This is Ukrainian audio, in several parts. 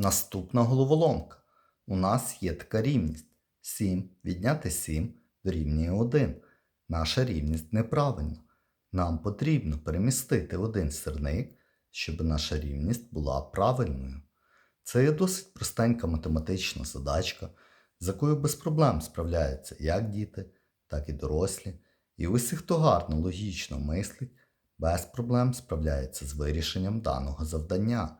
Наступна головоломка. У нас є така рівність. 7 відняти 7 дорівнює 1. Наша рівність неправильна. Нам потрібно перемістити один сірник, щоб наша рівність була правильною. Це є досить простенька математична задачка, з якою без проблем справляються як діти, так і дорослі. І усі, хто гарно логічно мислить, без проблем справляється з вирішенням даного завдання.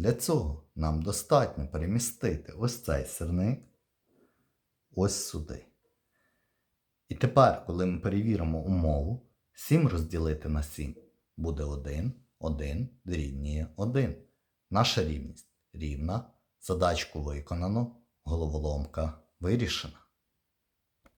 Для цього нам достатньо перемістити ось цей сирник ось сюди. І тепер, коли ми перевіримо умову, 7 розділити на 7 буде 1, 1 дорівнює 1. Наша рівність рівна, задачку виконано, головоломка вирішена.